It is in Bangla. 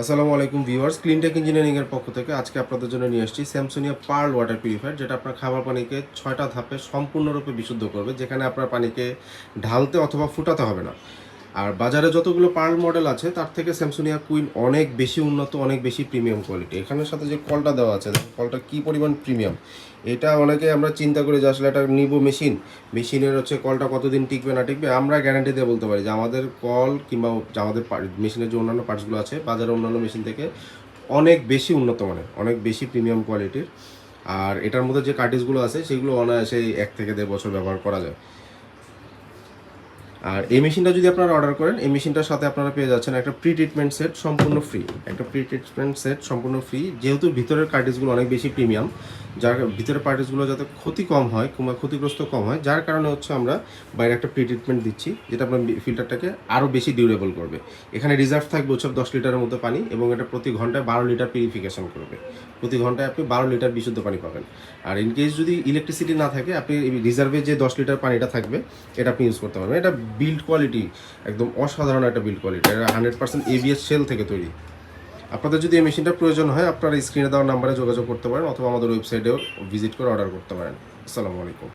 আসসালামু আলাইকুম ভিউয়ার্স ক্লিনটেক ইঞ্জিনিয়ারিং এর পক্ষ থেকে আজকে আপনাদের জন্য নিয়ে এসেছি স্যামসুনিয়া পার্ল ওয়াটার পিউরিফায়ার যেটা আপনার খাবার পানিকে ছয়টা ধাপে সম্পূর্ণরূপে বিশুদ্ধ করবে, যেখানে আপনার পানিকে ঢালতে অথবা ফুটাতে হবে না। আর বাজারে যতগুলো পার্ল মডেল আছে, তার থেকে স্যামসুনিয়া কুইন অনেক বেশি উন্নত, অনেক বেশি প্রিমিয়াম কোয়ালিটি এখানের সাথে যে কলটা দেওয়া আছে কলটা কি পরিমাণ প্রিমিয়াম এটা অনেকে আমরা চিন্তা করি যে আসলে এটা নিব মেশিন মেশিনের হচ্ছে কলটা কতদিন টিকবে, না টিকবে? আমরা গ্যারান্টি দিয়ে বলতে পারি যে আমাদের কল কিংবা আমাদের মেশিনের যে অন্যান্য পার্টসগুলো আছে, বাজারে অন্যান্য মেশিন থেকে অনেক বেশি উন্নত মানের, অনেক বেশি প্রিমিয়াম কোয়ালিটির আর এটার মধ্যে যে কার্টিসগুলো আছে, সেগুলো অনায়াসেই এক থেকে দেড় বছর ব্যবহার করা যায়। আর এই মেশিনটা যদি আপনারা অর্ডার করেন, এই মেশিনটার সাথে আপনারা পেয়ে যাচ্ছেন একটা প্রি ট্রিটমেন্ট সেট সম্পূর্ণ ফ্রি একটা প্রি ট্রিটমেন্ট সেট সম্পূর্ণ ফ্রি যেহেতু ভিতরের কার্টিসগুলো অনেক বেশি প্রিমিয়াম যার ভিতরের পার্টিসগুলো যাতে ক্ষতি কম হয় কিংবা ক্ষতিগ্রস্ত কম হয়, যার কারণে হচ্ছে আমরা বাইরে একটা প্রি ট্রিটমেন্ট দিচ্ছি, যেটা আপনার ফিল্টারটাকে আরও বেশি ডিউরেবল করবে। এখানে রিজার্ভ থাকবে হচ্ছে দশ লিটারের মতো পানি এবং এটা প্রতি ঘন্টায় বারো লিটার পিউরিফিকেশন করবে। প্রতি ঘন্টায় আপনি বারো লিটার বিশুদ্ধ পানি পাবেন। আর ইন কেস যদি ইলেকট্রিসিটি না থাকে, আপনি রিজার্ভে যে দশ লিটার পানিটা থাকবে, এটা আপনি ইউজ করতে পারবেন। এটা বিল্ড কোয়ালিটি একদম অসাধারণ একটা বিল্ড কোয়ালিটি এটা হান্ড্রেড পার্সেন্ট এবিএস সেল থেকে তৈরি। আপনাদের যদি এই মেশিনটা প্রয়োজন হয়, আপনারা স্ক্রিনে দেওয়ার নাম্বারে যোগাযোগ করতে পারেন, অথবা আমাদের ওয়েবসাইটেও ভিজিট করে অর্ডার করতে পারেন। আসসালামু আলাইকুম।